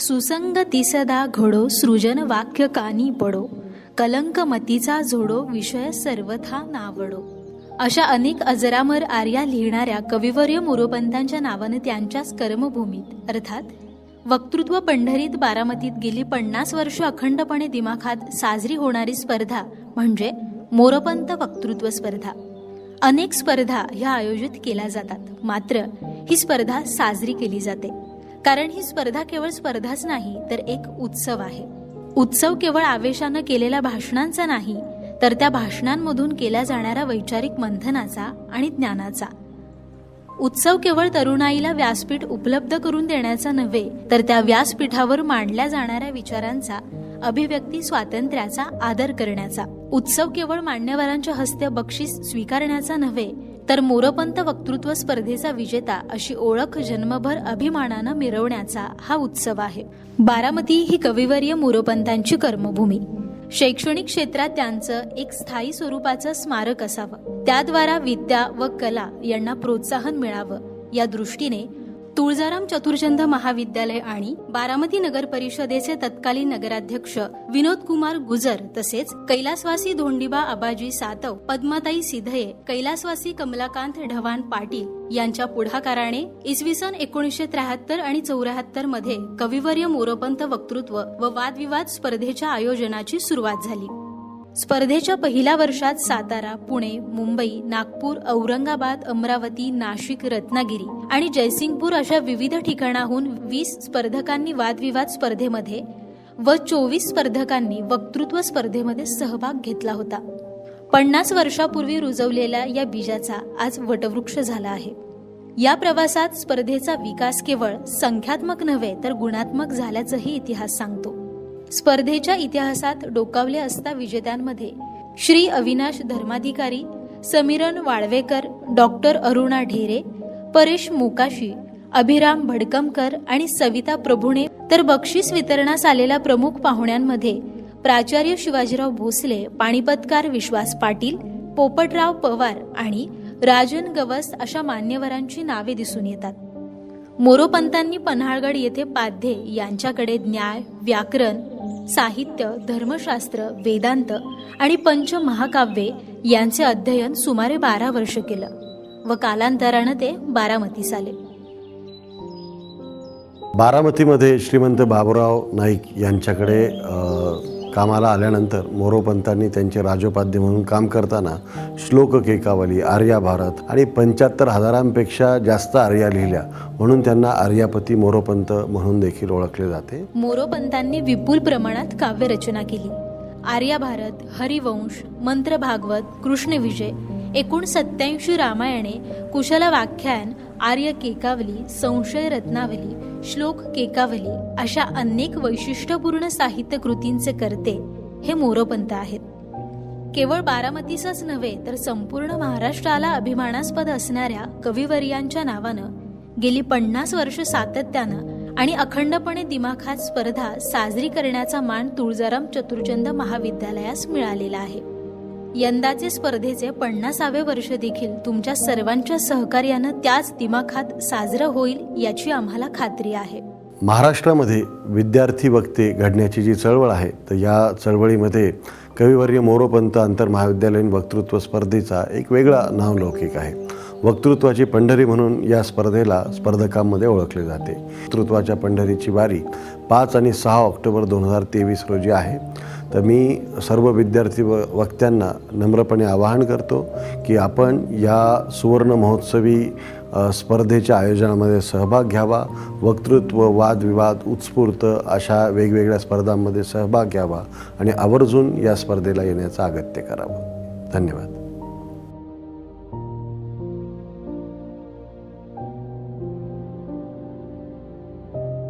सुसंग तिसदा घोडो सृजन वाक्य कानी पडो. कलंक मतीचा जोडो विषय सर्वथा नावडो. अशा अनेक अजरामर आर्या लिहिणाऱ्या कविवर्य मोरोपंतांच्या नावानं त्यांच्याच कर्मभूमीत अर्थात वक्तृत्व पंढरीत बारामतीत गेली पन्नास वर्ष अखंडपणे दिमाखात साजरी होणारी स्पर्धा म्हणजे मोरोपंत वक्तृत्व स्पर्धा. अनेक स्पर्धा ह्या आयोजित केल्या जातात मात्र ही स्पर्धा साजरी केली जाते. कारण ही स्पर्धा केवळ स्पर्धाच नाही तर एक उत्सव आहे. उत्सव केवळ आवेशानं केलेल्या भाषणांचा नाही तर त्या भाषणांमधून केल्या जाणाऱ्या वैचारिक मंथनाचा आणि ज्ञानाचा. उत्सव केवळ तरुणाईला व्यासपीठ उपलब्ध करून देण्याचा नव्हे तर त्या व्यासपीठावर मांडल्या जाणाऱ्या विचारांचा अभिव्यक्ती स्वातंत्र्याचा आदर करण्याचा. उत्सव केवळ मान्यवरांच्या हस्ते बक्षीस स्वीकारण्याचा नव्हे तर मोरपंत वक्तृत्व स्पर्धेचा विजेता अशी ओळख जन्मभर अभिमानानं मिरवण्याचा हा उत्सव आहे. बारामती ही कविवर्य मोरोपंतांची कर्मभूमी. शैक्षणिक क्षेत्रात त्यांचं एक स्थायी स्वरूपाचं स्मारक असावं. त्याद्वारा विद्या व कला यांना प्रोत्साहन मिळावं या दृष्टीने तुळजाराम चतुर्चंद महाविद्यालय आणि बारामती नगर परिषदेचे तत्कालीन नगराध्यक्ष विनोद कुमार गुजर तसेच कैलासवासी धोंडीबा आबाजी सातव पद्माताई सिधये कैलासवासी कमलाकांत ढवान पाटील यांच्या पुढाकाराने इसवी सन एकोणीसशे त्र्याहत्तर आणि चौऱ्याहत्तरमध्ये कविवर्य मोरोपंत वक्तृत्व व वादविवाद स्पर्धेच्या आयोजनाची सुरुवात झाली. स्पर्धेच्या पहिल्या वर्षात सातारा पुणे मुंबई नागपूर औरंगाबाद अमरावती नाशिक रत्नागिरी आणि जयसिंगपूर अशा विविध ठिकाणाहून वीस स्पर्धकांनी वादविवाद स्पर्धेमध्ये व चोवीस स्पर्धकांनी वक्तृत्व स्पर्धेमध्ये सहभाग घेतला होता. पन्नास वर्षापूर्वी रुजवलेल्या या बीजाचा आज वटवृक्ष झाला आहे. या प्रवासात स्पर्धेचा विकास केवळ संख्यात्मक नव्हे तर गुणात्मक झाल्याचंही इतिहास सांगतो. स्पर्धेच्या इतिहासात डोकावले असता विजेत्यांमध्ये श्री अविनाश धर्माधिकारी समीरन वाळवेकर डॉक्टर अरुणा ढेरे परेश मोकाशी अभिराम भडकमकर आणि सविता प्रभुणे तर बक्षीस वितरणास आलेल्या प्रमुख पाहुण्यांमध्ये प्राचार्य शिवाजीराव भोसले पाणीपतकार विश्वास पाटील पोपटराव पवार आणि राजन गवस अशा मान्यवरांची नावे दिसून येतात. मोरोपंतांनी पन्हाळगड येथे पाध्ये यांच्याकडे न्याय व्याकरण साहित्य धर्मशास्त्र वेदांत आणि पंच महाकाव्ये यांचे अध्ययन सुमारे बारा वर्ष केलं व कालांतरानं ते बारामतीस आले बारामतीमध्ये श्रीमंत बाबुराव नाईक यांच्याकडे कामाला आल्यानंतर मोरोपंतांनी त्यांचे राजोपाध्य म्हणून काम करताना श्लोक केकावली आर्या भारत आणि पंच्याहत्तर हजारांपेक्षा जास्त आर्या लिहिल्या. म्हणून त्यांना आर्यापती मोरोपंत म्हणून देखील ओळखले जाते. मोरोपंतांनी विपुल प्रमाणात काव्यरचना केली. आर्या भारत हरिवंश मंत्र भागवत कृष्ण विजय एकूण सत्याऐंशी रामायणे कुशल व्याख्यान आर्य केकावली संशय रत्नावली श्लोक केकावली अशा अनेक वैशिष्ट्यपूर्ण साहित्य कृतींचे करते हे मोरोपंत आहेत. केवळ बारामतीसच नव्हे तर संपूर्ण महाराष्ट्राला अभिमानास्पद असणाऱ्या कविवर्यांच्या नावानं गेली पन्नास वर्ष सातत्यानं आणि अखंडपणे दिमाखात स्पर्धा साजरी करण्याचा मान तुळजाराम चतुर्चंद महाविद्यालयास मिळालेला आहे. यंदाचे स्पर्धेचे पन्नासावे वर्ष देखील तुमच्या सर्वांच्या सहकार्यानं त्याच दिमाखात साजरं होईल याची आम्हाला खात्री आहे. महाराष्ट्रामध्ये विद्यार्थी वक्ते घडण्याची जी चळवळ आहे तर या चळवळीमध्ये कविवर्य मोरोपंत आंतर महाविद्यालयीन वक्तृत्व स्पर्धेचा एक वेगळा नावलौकिक आहे. वक्तृत्वाची पंढरी म्हणून या स्पर्धेला स्पर्धकांमध्ये ओळखले जाते. वक्तृत्वाच्या पंढरीची वारी पाच आणि सहा ऑक्टोबर दोन हजार तेवीस रोजी आहे. तर मी सर्व विद्यार्थी व वक्त्यांना नम्रपणे आवाहन करतो की आपण या सुवर्ण महोत्सवी स्पर्धेच्या आयोजनामध्ये सहभाग घ्यावा. वक्तृत्व वादविवाद उत्स्फूर्त अशा वेगवेगळ्या स्पर्धांमध्ये सहभाग घ्यावा आणि आवर्जून या स्पर्धेला येण्याचं अगत्य करावं. धन्यवाद.